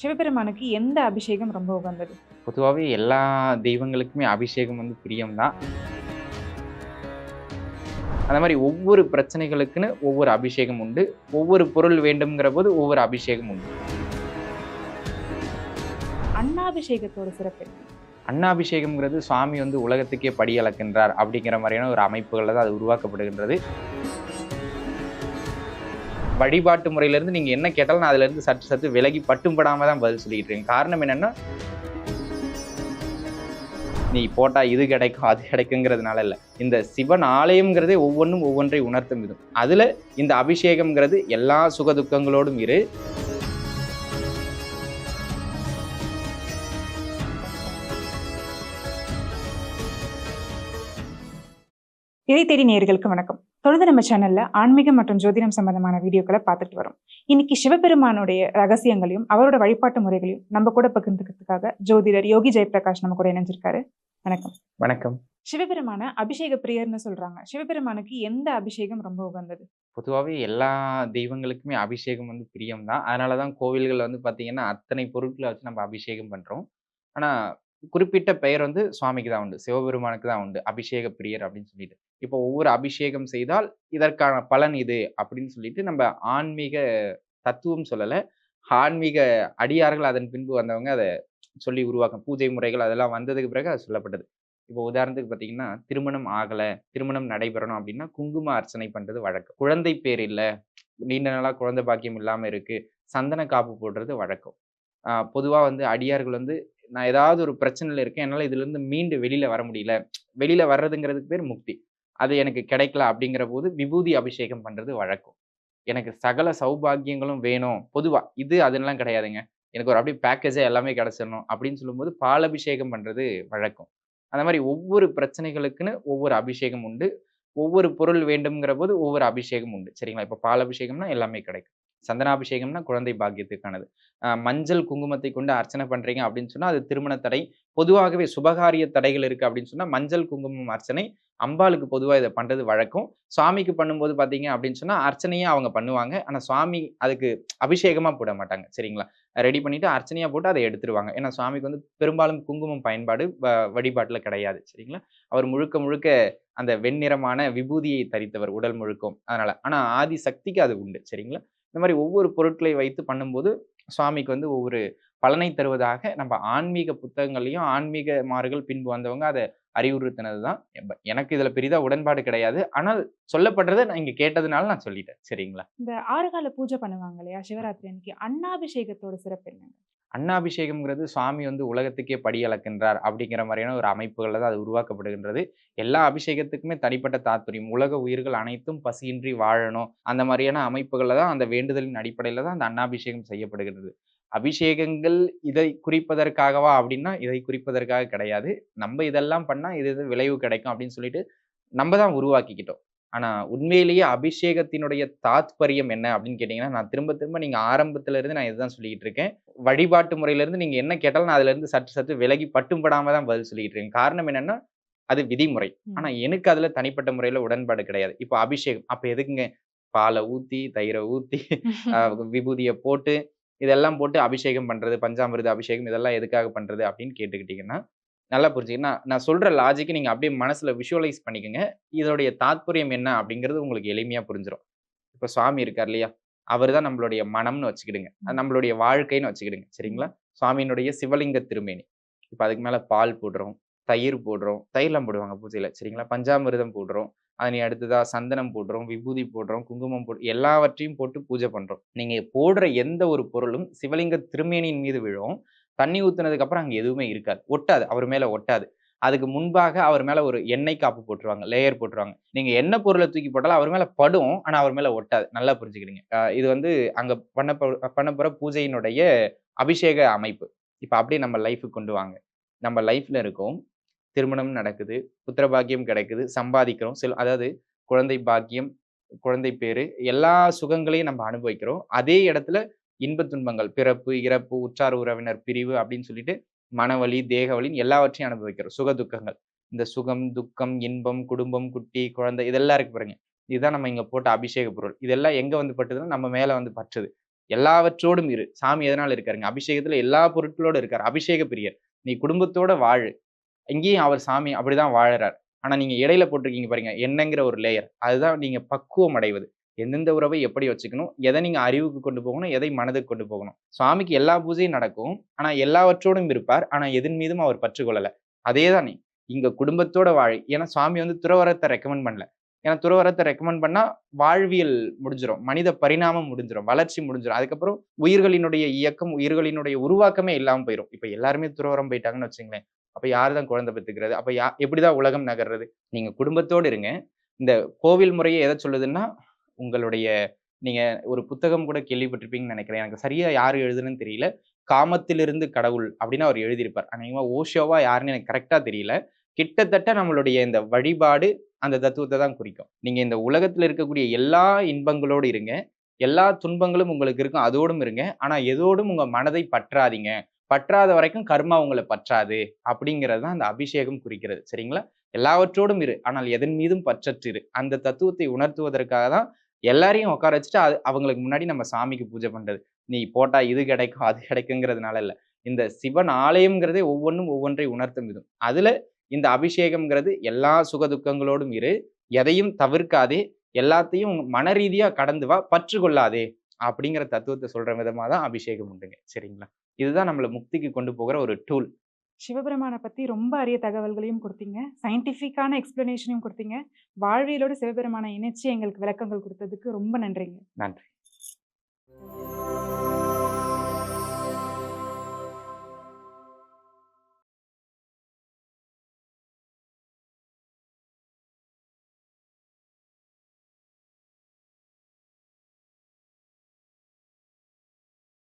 சிவபெருமானுக்கு எந்த அபிஷேகம் ரொம்ப உகந்தது? பொதுவாவே எல்லா தெய்வங்களுக்குமே அபிஷேகம் வந்து பிரியம் தான். அந்த மாரி ஒவ்வொரு பிரச்சனைகளுக்குன்னு ஒவ்வொரு அபிஷேகம் உண்டு. ஒவ்வொரு பொருள் வேண்டும்ங்கிற போது ஒவ்வொரு அபிஷேகம் உண்டு. அன்னாபிஷேகத்தோட சிறப்பு என்ன? அன்னாபிஷேகம்ங்கிறது சுவாமி வந்து உலகத்துக்கே படி அளக்கின்றார் அப்படிங்கிற மாதிரியான ஒரு அமைப்புகள்ல தான் அது உருவாக்கப்படுகின்றது. வழிபாட்டு முறையிலேருந்து நீங்க என்ன கேட்டாலும் நான் அதுல இருந்து சற்று சற்று விலகி பட்டும் படாமல் தான் பதில் சொல்லிக்கிட்டு இருக்கேன். காரணம் என்னன்னா நீ போட்டா இது கிடைக்கும், அது கிடைக்குங்கிறதுனால இல்ல. இந்த சிவன் ஆலயம்ங்கிறதே ஒவ்வொன்றும் ஒவ்வொன்றை உணர்த்தும் விதம். அதுல இந்த அபிஷேகம்ங்கிறது எல்லா சுக துக்கங்களோடும் இரு. இதை தேடி நேயர்களுக்கு வணக்கம். தொடர்ந்து நம்ம சேனல்ல ஆன்மீகம் மற்றும் ஜோதிடம் சம்பந்தமான வீடியோக்களை பார்த்துட்டு வரோம். இன்னைக்கு சிவபெருமானுடைய ரகசியங்களையும், அவரோட வழிபாட்டு முறைகளையும் நம்ம கூட பகிர்ந்துக்கிறதுக்காக ஜோதிடர் யோகி ஜெயபிரகாஷ் நம்ம கூட இணைஞ்சிருக்காரு. வணக்கம். வணக்கம். சிவபெருமான அபிஷேக பிரியர்னு சொல்றாங்க. சிவபெருமானுக்கு எந்த அபிஷேகம் ரொம்ப உகந்தது? பொதுவாவே எல்லா தெய்வங்களுக்குமே அபிஷேகம் வந்து பிரியம் தான். அதனால தான் கோவில்கள்ல வந்து பார்த்தீங்கன்னா, அத்தனை பொருட்கள வச்சு நம்ம அபிஷேகம் பண்றோம். ஆனா குறிப்பிட்ட பெயர் வந்து சுவாமிக்கு தான் உண்டு. சிவபெருமானுக்கு தான் உண்டு. அபிஷேக பிரியர் அப்படின்னு சொல்லிட்டு. இப்போ ஒவ்வொரு அபிஷேகம் செய்தால் இதற்கான பலன் இது அப்படின்னு சொல்லிட்டு நம்ம ஆன்மீக தத்துவம் சொல்லலை ஆன்மீக அடியார்கள் அதன் பின்பு வந்தவங்க அதை சொல்லி உருவாக்கும். பூஜை முறைகள் அதெல்லாம் வந்ததுக்கு பிறகு அது சொல்லப்பட்டது. இப்போ உதாரணத்துக்கு பார்த்தீங்கன்னா, திருமணம் ஆகலை திருமணம் நடைபெறணும் அப்படின்னா குங்கும அர்ச்சனை பண்ணுறது வழக்கம். குழந்தை பேர் இல்லை நீண்ட நாளாக குழந்தை பாக்கியம் இல்லாமல் இருக்குது சந்தன காப்பு போடுறது வழக்கம். பொதுவாக வந்து அடியார்கள் வந்து நான் ஏதாவது ஒரு பிரச்சனையில் இருக்கேன். என்னால் இதுலேருந்து மீண்டு வெளியில் வர முடியல. வெளியில் வர்றதுங்கிறதுக்கு பேர் முக்தி. அது எனக்கு கிடைக்கல அப்படிங்கிற போது விபூதி அபிஷேகம் பண்ணுறது வழக்கம். எனக்கு சகல சௌபாக்கியங்களும் வேணும். பொதுவாக இது அதெல்லாம் கிடையாதுங்க. எனக்கு ஒரு அப்படியே பேக்கேஜே எல்லாமே கிடச்சிடணும் அப்படின்னு சொல்லும்போது பால் அபிஷேகம் பண்ணுறது வழக்கம். அந்த மாதிரி ஒவ்வொரு பிரச்சனைகளுக்குன்னு ஒவ்வொரு அபிஷேகம் உண்டு. ஒவ்வொரு பொருள் வேண்டும்ங்கிற போது ஒவ்வொரு அபிஷேகம் உண்டு. சரிங்களா? இப்போ பால் அபிஷேகம்னா எல்லாமே கிடைக்கும். சந்தனாபிஷேகம்னா குழந்தை பாக்கியத்துக்கானது. மஞ்சள் குங்குமத்தை கொண்டு அர்ச்சனை பண்ணுறீங்க அப்படின்னு சொன்னால் அது திருமண தடை. பொதுவாகவே சுபகாரிய தடைகள் இருக்குது அப்படின்னு சொன்னால் மஞ்சள் குங்குமம் அர்ச்சனை அம்பாளுக்கு பொதுவாக இதை பண்ணுறது வழக்கம். சுவாமிக்கு பண்ணும்போது பார்த்தீங்க அப்படின்னு சொன்னால் அர்ச்சனையாக அவங்க பண்ணுவாங்க. ஆனால் சுவாமி அதுக்கு அபிஷேகமாக போட மாட்டாங்க. சரிங்களா? ரெடி பண்ணிட்டு அர்ச்சனையாக போட்டு அதை எடுத்துருவாங்க. ஏன்னா சுவாமிக்கு வந்து பெரும்பாலும் குங்குமம் பயன்பாடு வ கிடையாது. சரிங்களா? அவர் முழுக்க முழுக்க அந்த வெண்ணிறமான விபூதியை தரித்தவர் உடல் முழுக்கம் அதனால் ஆனால் ஆதி சக்திக்கு அது உண்டு. சரிங்களா? இந்த மாதிரி ஒவ்வொரு பொருட்களை வைத்து பண்ணும்போது சுவாமிக்கு வந்து ஒவ்வொரு பலனை தருவதாக நம்ம ஆன்மீக புத்தகங்கள்லேயும் ஆன்மீக மார்கள் பின்பு வந்தவங்க அதை அறிவுறுத்தினது தான். எனக்கு இதுல பெரிதா உடன்பாடு கிடையாது. ஆனால் சொல்லப்படுறத நான் இங்க கேட்டதுனால நான் சொல்லிட்டேன். சரிங்களா? இந்த 6 கால பூஜை பண்ணுவாங்க இல்லையா? சிவராத்திரி அன்னைக்கு. அன்னாபிஷேகத்தோட சிறப்பு என்னங்க? அன்னாபிஷேகம்ங்கிறது சுவாமி வந்து உலகத்துக்கே படி அளக்கின்றார் அப்படிங்கிற மாதிரியான ஒரு அமைப்புகள்ல தான் அது உருவாக்கப்படுகின்றது. எல்லா அபிஷேகத்துக்குமே தனிப்பட்ட தாத்பரியம். உலக உயிர்கள் அனைத்தும் பசியின்றி வாழணும். அந்த மாரியான அமைப்புகள்ல தான் அந்த வேண்டுதலின் அடிப்படையில தான் அந்த அன்னாபிஷேகம் செய்யப்படுகின்றது. அபிஷேகங்கள் இதை குறிப்பதற்காகவா அப்படின்னா, இதை குறிப்பதற்காக கிடையாது. நம்ம இதெல்லாம் பண்ணா இது இது விளைவு கிடைக்கும் அப்படின்னு சொல்லிட்டு நம்ம தான் உருவாக்கிக்கிட்டோம். ஆனா உண்மையிலேயே அபிஷேகத்தினுடைய தாத்பரியம் என்ன அப்படின்னு கேட்டீங்கன்னா, நான் திரும்ப திரும்ப நீங்க ஆரம்பத்துல இருந்து நான் இதுதான் சொல்லிக்கிட்டு இருக்கேன். வழிபாட்டு முறையிலிருந்து நீங்க என்ன கேட்டாலும் நான் அதுல இருந்து சற்று சற்று விலகி பட்டும் படாம தான் பதில் சொல்லிக்கிட்டு இருக்கேன். காரணம் என்னன்னா, அது விதிமுறை. ஆனா ம். எனக்கு அதுல தனிப்பட்ட முறையில உடன்பாடு கிடையாது. இப்போ அபிஷேகம் அப்ப எதுக்குங்க? பால ஊத்தி, தயிர அ விபூதிய போட்டு, இதெல்லாம் போட்டு அபிஷேகம் பண்றது, பஞ்சாமிர்த அபிஷேகம் இதெல்லாம் எதுக்காக பண்றது அப்படின்னு கேட்டுக்கிட்டீங்கன்னா, நல்லா புரிஞ்சுக்கங்க. நான் நான் சொல்ற லாஜிக்க நீங்க அப்படியே மனசுல விஷுவலைஸ் பண்ணிக்கங்க. இதோடைய தாத்பரியம் என்ன அப்படிங்கிறது உங்களுக்கு எளிமையா புரிஞ்சிரும். இப்ப சுவாமி இருக்கார் இல்லையா? அவர் தான் நம்மளுடைய மனம்னு வச்சுக்கிடுங்க. நம்மளுடைய வாழ்க்கைன்னு வச்சுக்கிடுங்க. சரிங்களா? சுவாமியினுடைய சிவலிங்க திருமேனி. இப்ப அதுக்கு மேல பால் போடுறோம், தயிர் போடுறோம். தயிர்லாம் போடுவாங்க பூஜையில. சரிங்களா? பஞ்சாமிர்தம் போடுறோம். அதனை அடுத்ததா சந்தனம் போடுறோம், விபூதி போடுறோம், குங்குமம் போ எல்லாவற்றையும் போட்டு பூஜை பண்ணுறோம் நீங்கள் போடுற எந்த ஒரு பொருளும் சிவலிங்க திருமேனியின் மீது விழும். தண்ணி ஊற்றுனதுக்கப்புறம் அங்கே எதுவுமே இருக்காது. ஒட்டாது. அவர் மேலே ஒட்டாது. அதுக்கு முன்பாக அவர் மேலே ஒரு எண்ணெய் காப்பு போட்டுருவாங்க. லேயர் போட்டுருவாங்க. நீங்கள் என்ன பொருளை தூக்கி போட்டாலும் அவர் மேலே படும். ஆனால் அவர் மேலே ஒட்டாது. நல்லா புரிஞ்சுக்கிறீங்க இது வந்து அங்கே பண்ண பண்ண போகிற பூஜையினுடைய அபிஷேக அமைப்பு. இப்போ அப்படியே நம்ம லைஃபுக்கு கொண்டு வாங்க. நம்ம லைஃப்பில் இருக்கோம். திருமணம் நடக்குது. புத்திரபாக்கியம் கிடைக்குது. சம்பாதிக்கிறோம். சில அதாவது குழந்தை பாக்கியம், குழந்தை பேரு எல்லா சுகங்களையும் நம்ம அனுபவிக்கிறோம். அதே இடத்துல இன்பத் துன்பங்கள், பிறப்பு, இறப்பு, உற்றார் உறவினர் பிரிவு அப்படின்னு சொல்லிட்டு மனவலி, தேக வலின்னு எல்லாவற்றையும் அனுபவிக்கிறோம். சுக துக்கங்கள். இந்த சுகம், துக்கம், இன்பம், குடும்பம், குட்டி, குழந்தை இதெல்லாம் இருக்கு பாருங்க. இதுதான் நம்ம இங்க போட்ட அபிஷேக பொருள். இதெல்லாம் எங்க வந்து பட்டுதுன்னா, நம்ம மேல வந்து பற்றுது. எல்லாவற்றோடும் இரு சாமி எதனால இருக்காருங்க அபிஷேகத்துல எல்லா பொருட்களோட இருக்காரு அபிஷேக பிரியர் நீ குடும்பத்தோட வாழு இங்கேயும் அவர் சாமி அப்படிதான் வாழறார். ஆனா நீங்க இடையில போட்டிருக்கீங்க பாருங்க என்னங்கிற ஒரு லேயர் அதுதான் நீங்க பக்குவம் அடைவது. எந்தெந்த உறவை எப்படி வச்சுக்கணும் எதை நீங்க அறிவுக்கு கொண்டு போகணும் எதை மனதுக்கு கொண்டு போகணும். சுவாமிக்கு எல்லா பூஜையும் நடக்கும். ஆனா எல்லாவற்றோடும் இருப்பார். ஆனா எதன் மீதும் அவர் பற்றுக்கொள்ளலை. அதேதானே அதே இங்க குடும்பத்தோட வாழை ஏன்னா சுவாமி வந்து துறவரத்தை ரெக்கமெண்ட் பண்ணல. ஏன்னா துறவரத்தை ரெக்கமெண்ட் பண்ணா வாழ்வியல் முடிஞ்சிடும் மனித பரிணாமம் முடிஞ்சிடும் வளர்ச்சி முடிஞ்சிடும் அதுக்கப்புறம் உயிர்களினுடைய இயக்கம் உயிர்களினுடைய உருவாக்கமே இல்லாமல் போயிடும் இப்ப எல்லாருமே துறவரம் போயிட்டாங்கன்னு வச்சுங்களேன். அப்போ யார் தான் குழந்தை பெற்றுக்கிறது? அப்போ யா எப்படி தான் உலகம் நகர்றது? நீங்கள் குடும்பத்தோடு இருங்க. இந்த கோவில் முறையை எதை சொல்லுதுன்னா உங்களுடைய நீங்கள் ஒரு புத்தகம் கூட கேள்விப்பட்டிருப்பீங்கன்னு நினைக்கிறேன். எனக்கு சரியாக யார் எழுதுன்னு தெரியல. காமத்திலிருந்து கடவுள் அப்படின்னு அவர் எழுதியிருப்பார். அநேகமாக ஓஷோவா யாருன்னு எனக்கு கரெக்டாக தெரியல. கிட்டத்தட்ட நம்மளுடைய இந்த வழிபாடு அந்த தத்துவத்தை தான் குறிக்கும். நீங்கள் இந்த உலகத்தில் இருக்கக்கூடிய எல்லா இன்பங்களோடு இருங்க. எல்லா துன்பங்களும் உங்களுக்கு இருக்கும். அதோடும் இருங்க. ஆனால் எதோடும் உங்கள் மனதை பற்றாதீங்க. பற்றாத வரைக்கும் கர்மா உங்களை பற்றாது அப்படிங்கிறது தான் அந்த அபிஷேகம் குறிக்கிறது. சரிங்களா? எல்லாவற்றோடும் இரு ஆனால் எதன் மீதும் பற்றற்று இரு அந்த தத்துவத்தை உணர்த்துவதற்காக தான் எல்லாரையும் உட்கார வச்சுட்டு அது அவங்களுக்கு முன்னாடி நம்ம சாமிக்கு பூஜை பண்ணுறது நீ போட்டா இது கிடைக்கும் அது கிடைக்குங்கிறதுனால இல்லை. இந்த சிவன் ஆலயம்ங்கிறதே ஒவ்வொன்றும் ஒவ்வொன்றை உணர்த்தும் விதம். அதில் இந்த அபிஷேகம்ங்கிறது எல்லா சுக துக்கங்களோடும் இரு எதையும் தவிர்க்காதே எல்லாத்தையும் மன ரீதியாக கடந்து வா பற்று கொள்ளாதே அப்படிங்கிற தத்துவத்தை சொல்கிற விதமா தான் அபிஷேகம் உண்டுங்க. சரிங்களா? இதுதான் நம்மளை முக்திக்கு கொண்டு போகிற ஒரு டூல் சிவபெருமானை பத்தி ரொம்ப அரிய தகவல்களையும் கொடுத்தீங்க. சயின்டிஃபிக்கான எக்ஸ்பிளனேஷனையும் கொடுத்தீங்க. வாழ்வியலோடு சிவபெருமானை இணைச்சு எங்களுக்கு விளக்கங்கள் கொடுத்ததுக்கு ரொம்ப நன்றிங்க. நன்றி.